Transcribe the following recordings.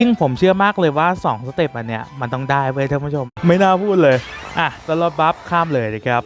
ซึ่งผมเชื่อมากเลยว่า 2 สเต็ปอันเนี้ยมันต้องได้เว้ยท่านผู้ชม ไม่น่าพูดเลย อะสล็อตบัฟข้ามเลยนะครับ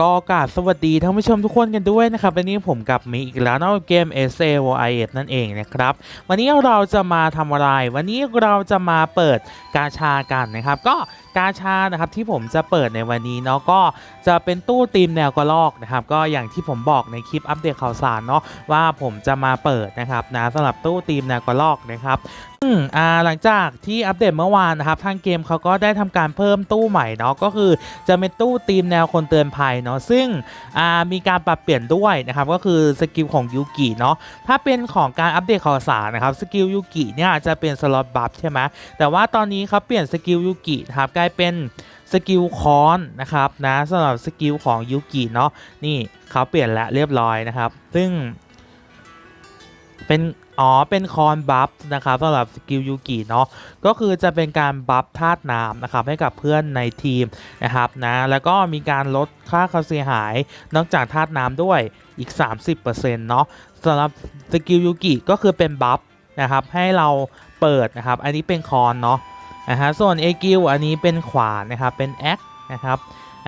ก็กราบสวัสดีท่านผู้ชมทุกคนกันด้วยนะครับวันนี้ผมกลับมีอีกแล้วเนอะเกม s a o i s นั่นเองนะครับ วันนี้เราจะมาทำอะไร วันนี้เราจะมาเปิดกาชากันนะครับ ก็กาชานะครับที่ผมจะเปิดในวันนี้เนาะก็จะเป็นตู้ตีมแนวกระลอกนะครับ ก็อย่างที่ผมบอกในคลิปอัปเดตข่าวสารเนาะว่าผมจะมาเปิดนะครับนะสำหรับตู้ตีมแนวกระลอกนะครับอืมอ่าหลังจากที่อัปเดตเมื่อวานนะครับ ทางเกมเขาก็ได้ทำการเพิ่มตู้ใหม่เนาะก็คือจะเป็นตู้ตีมแนวคนเตือนภัยเนาะซึ่งอ่ามีการปรับเปลี่ยนด้วยนะครับก็คือสกิลของยูกิเนาะถ้าเป็นของการอัปเดตข่าวสารนะครับสกิลยูกิเนี่ยจะเป็นสล็อตบัฟใช่ไหมแต่ว่าตอนนี้เขาเปลี่ยนสกิลยูกินะครับกลายเป็นสกิลคอนนะครับนะสำหรับสกิลของยูกิเนาะนี่เขาเปลี่ยนแล้วเรียบร้อยนะครับ ซึ่ง เป็นอ๋อ เป็นคอนบัฟนะครับสำหรับสกิลยูกิเนาะ ก็คือจะเป็นการบัฟธาตุน้ำนะครับให้กับเพื่อนในทีมนะครับนะ แล้วก็มีการลดค่าความเสียหายนอกจากธาตุน้ำด้วยอีก 30%เนาะสำหรับสกิลยูกิก็คือเป็นบัฟนะครับให้เราเปิดนะครับ อันนี้เป็นคอนเนาะนะฮะส่วนเอกิลอันนี้เป็นขวานนะครับ เป็นแอคนะครับ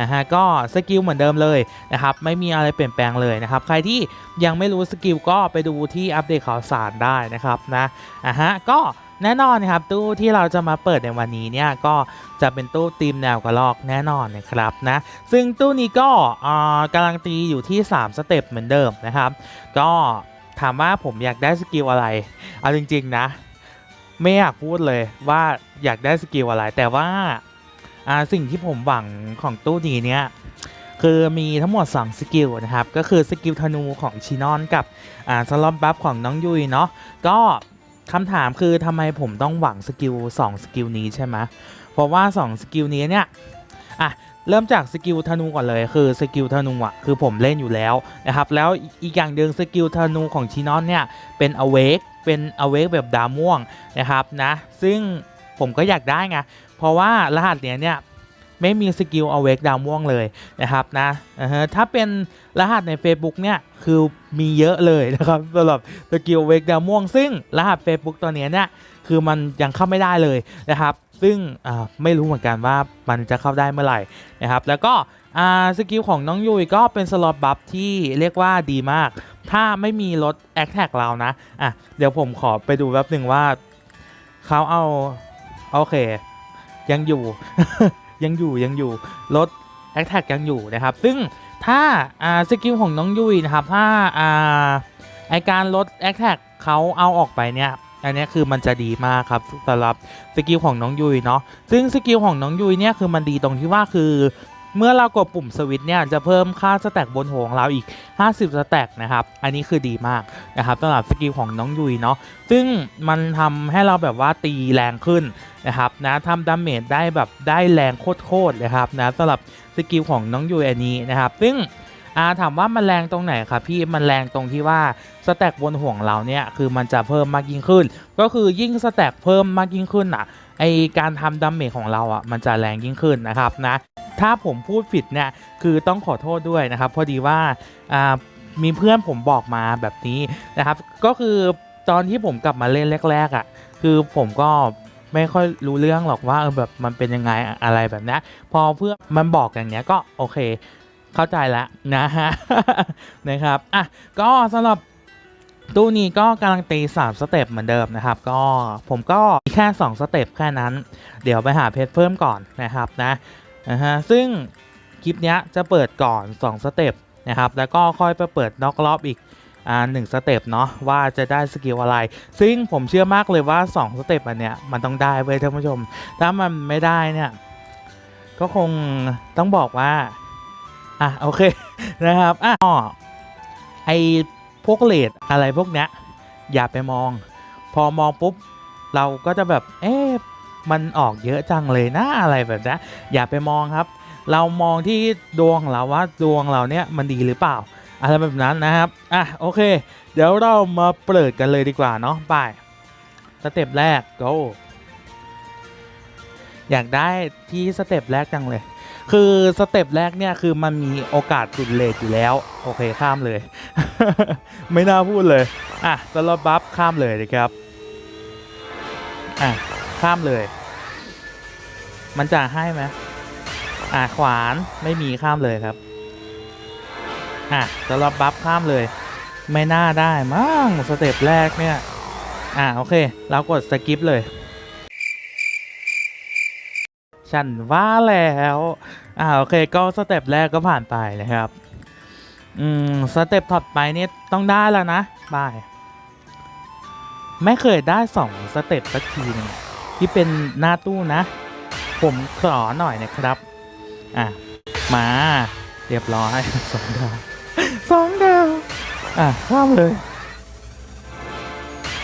นะฮะก็สกิลเหมือนเดิมเลยนะครับไม่มีอะไรเปลี่ยนแปลงเลยนะครับใครที่ยังไม่รู้สกิลก็ไปดูที่อัปเดตข่าวสารได้นะครับนะอะฮะก็แน่นอนนะครับตู้ที่เราจะมาเปิดในวันนี้เนี่ยก็จะเป็นตู้ตีมแนวกระลอกแน่นอนนะครับนะซึ่งตู้นี้ก็อ่าการันตีอยู่ที่ 3 สเต็ปเหมือนเดิมนะครับ ก็ถามว่าผมอยากได้สกิลอะไร เอาจริง ๆ นะ ไม่อยากพูดเลยว่าอยากได้สกิลอะไร แต่ว่า อ่าสิ่งที่ผมหวังของตู้นี้เนี่ยคือมีทั้งหมด 2 สกิลนะครับ ก็คือสกิลธนูของชินอนกับอ่าสล็อตบัฟของน้องยุยเนาะก็คำถามคือทำไมผมต้องหวังสกิล2สกิลนี้ใช่ไหมเพราะว่า 2 สกิลนี้เนี่ยอะเริ่มจากสกิลธนูก่อนเลยคือสกิลธนูอะคือผมเล่นอยู่แล้วนะครับแล้วอีกอย่างหนึ่งสกิลธนูของชินอนเนี่ยเป็น awake เป็น awake แบบดาม่วงนะครับนะซึ่ง ผมก็อยากได้ไงเพราะว่ารหัสเนี้ยเนี่ยไม่มีสกิล awake ดาวม่วงเลยนะครับนะถ้าเป็นรหัสใน Facebook เนี่ยคือมีเยอะเลยนะครับสำหรับสกิล awake ดาวม่วง ซึ่งรหัส Facebook ตัวเนี้ยเนี่ยคือมันยังเข้าไม่ได้เลยนะครับ ซึ่งไม่รู้เหมือนกันว่ามันจะเข้าได้เมื่อไหร่นะครับ แล้วก็สกิลของน้องยุยก็เป็นสล็อตบัฟที่เรียกว่าดีมาก ถ้าไม่มีรถแอคแท็กเรานะอะเดี๋ยวผมขอไปดูแป๊บหนึ่งว่าเขาเอา โอเค ยังอยู่ ยังอยู่ยังอยู่รถแอคแท็กยังอยู่นะครับ ซึ่งถ้าอ่าสกิลของน้องยุยนะครับ ถ้าอ่าไอการลดแอคแท็กเขาเอาออกไปเนี่ยอันนี้คือมันจะดีมากครับสำหรับสกิลของน้องยุยเนาะซึ่งสกิลของน้องยุยเนี่ยคือมันดีตรงที่ว่าคือเมื่อเรากดปุ่มสวิตช์เนี่ยจะเพิ่มค่าสแต็กบนหัวของเราอีก 50 สแต็กนะครับ อันนี้คือดีมาก นะครับสำหรับสกิลของน้องยุยเนาะซึ่งมันทำให้เราแบบว่าตีแรงขึ้นนะครับนะทำดาเมจได้แบบได้แรงโคตรๆเลยครับนะสำหรับสกิลของน้องยุยอันนี้นะครับซึ่งอาถามว่ามันแรงตรงไหนครับพี่มันแรงตรงที่ว่าสแต็กบนห่วงเราเนี่ยคือมันจะเพิ่มมากยิ่งขึ้น ก็คือยิ่งสแต็กเพิ่มมากยิ่งขึ้นอะไอการทำดาเมจของเราอะมันจะแรงยิ่งขึ้นนะครับนะถ้าผมพูดผิดเนี่ยคือต้องขอโทษด้วยนะครับพอดีว่า มีเพื่อนผมบอกมาแบบนี้นะครับ ก็คือตอนที่ผมกลับมาเล่นแรก ๆอะ คือผมก็ไม่ค่อยรู้เรื่องหรอกว่าเออแบบมันเป็นยังไงอะไรแบบนี้พอเพื่อนมันบอกอย่างเงี้ยก็โอเค เข้าใจแล้วนะฮะนะครับอะก็สำหรับตู้นี้ก็กำลังตี 3 สเต็ปเหมือนเดิมนะครับ ก็ผมก็มีแค่ 2 สเต็ปแค่นั้น เดี๋ยวไปหาเพชรเพิ่มก่อนนะครับนะนะฮะซึ่งคลิปเนี้ยจะเปิดก่อน 2 สเต็ป นะครับ แล้วก็ค่อยไปเปิดนอกรอบอีกอ่าหนึ่งสเต็ปเนาะว่าจะได้สกิลอะไร ซึ่งผมเชื่อมากเลยว่า 2 สเต็ปอันเนี้ยมันต้องได้เว้ยท่านผู้ชม ถ้ามันไม่ได้เนี่ยก็คงต้องบอกว่า อะโอเคนะครับอะไอพวกเลดอะไรพวกเนี้ยอย่าไปมอง พอมองปุ๊บ เราก็จะแบบ เอ๊ะมันออกเยอะจังเลยนะอะไรแบบนี้อย่าไปมองครับ เรามองที่ดวงเราว่าดวงเราเนี่ยมันดีหรือเปล่า อะไรแบบนั้นนะครับ อะโอเค เดี๋ยวเรามาเปิดกันเลยดีกว่าเนาะไปสเต็ปแรก go อยากได้ที่สเต็ปแรกจังเลย คือสเต็ปแรกเนี่ยคือมันมีโอกาสจุดเลทอยู่แล้ว โอเคข้ามเลย ไม่น่าพูดเลย อะสล็อตบัฟข้ามเลยนะครับ อะข้ามเลย มันจะให้ไหม อะขวานไม่มีข้ามเลยครับ อะสล็อตบัฟข้ามเลย ไม่น่าได้มั้งสเต็ปแรกเนี่ย อะโอเค เรากดสกิปเลย ฉันว่าแล้วอ่าโอเค ก็สเต็ปแรกก็ผ่านไปนะครับ อืมสเต็ปถัดไปนี่ต้องได้แล้วนะบายไม่เคยได้สองสเต็ปสักทีนึงที่เป็นหน้าตู้นะ ผมขอหน่อยนะครับ อะ มา เรียบร้อยสองดาวสองดาวอะข้ามเลย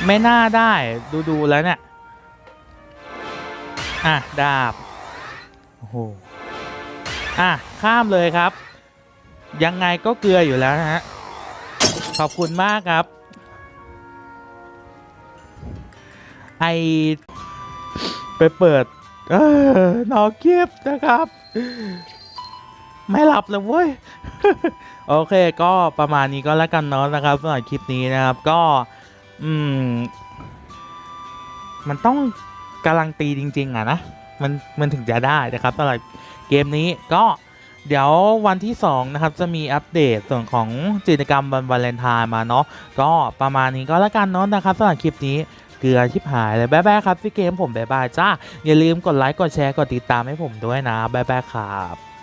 ไม่น่าได้ดูดูๆแล้วเนี่ย อะ ดาบ โอ้โห อะ ข้ามเลยครับ ยังไงก็เกลืออยู่แล้วนะฮะ ขอบคุณมากครับ ไอไปเปิด เออนอเก็บนะครับ ไม่หลับเลยเว้ย โอเคก็ประมาณนี้ก็แล้วกันเนาะนะครับสำหรับคลิปนี้นะครับก็ อืม มันต้องการันตีจริง ๆ อะนะ มันมันถึงจะได้นะครับสำหรับเกมนี้ก็เดี๋ยววันที่ 2 นะครับ จะมีอัปเดตส่วนของกิจกรรมวันวาเลนไทน์มาเนาะก็ประมาณนี้ก็แล้วกันเนาะนะครับสำหรับคลิปนี้ เกลือชิบหายเลยบ๊ายบายครับพี่เกมผมบ๊ายบายจ้าอย่าลืมกดไลค์กดแชร์กดติดตามให้ผมด้วยนะบ๊ายบายครับ